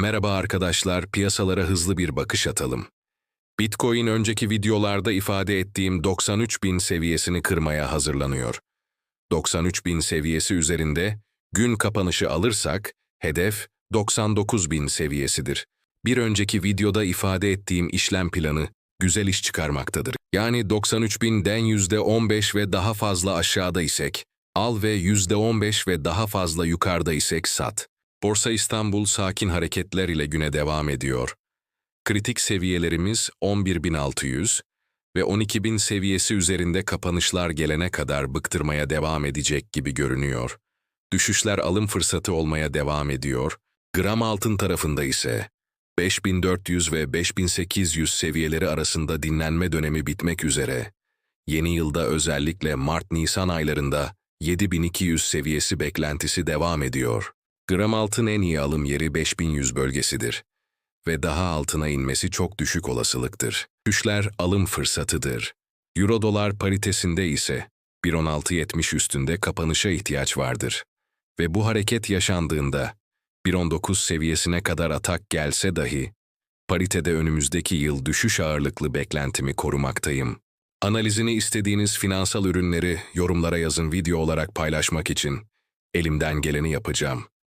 Merhaba arkadaşlar, piyasalara hızlı bir bakış atalım. Bitcoin önceki videolarda ifade ettiğim 93.000 seviyesini kırmaya hazırlanıyor. 93.000 seviyesi üzerinde gün kapanışı alırsak hedef 99.000 seviyesidir. Bir önceki videoda ifade ettiğim işlem planı güzel iş çıkarmaktadır. Yani 93.000'den %15 ve daha fazla aşağıda isek, al ve %15 ve daha fazla yukarıda isek sat. Borsa İstanbul sakin hareketler ile güne devam ediyor. Kritik seviyelerimiz 11.600 ve 12.000 seviyesi üzerinde kapanışlar gelene kadar bıktırmaya devam edecek gibi görünüyor. Düşüşler alım fırsatı olmaya devam ediyor. Gram altın tarafında ise 5400 ve 5800 seviyeleri arasında dinlenme dönemi bitmek üzere. Yeni yılda özellikle Mart-Nisan aylarında 7200 seviyesi beklentisi devam ediyor. Gram altın en iyi alım yeri 5100 bölgesidir ve daha altına inmesi çok düşük olasılıktır. Düşler alım fırsatıdır. Euro dolar paritesinde ise 1.1670 üstünde kapanışa ihtiyaç vardır. Ve bu hareket yaşandığında 1.19 seviyesine kadar atak gelse dahi paritede önümüzdeki yıl düşüş ağırlıklı beklentimi korumaktayım. Analizini istediğiniz finansal ürünleri yorumlara yazın video olarak paylaşmak için elimden geleni yapacağım.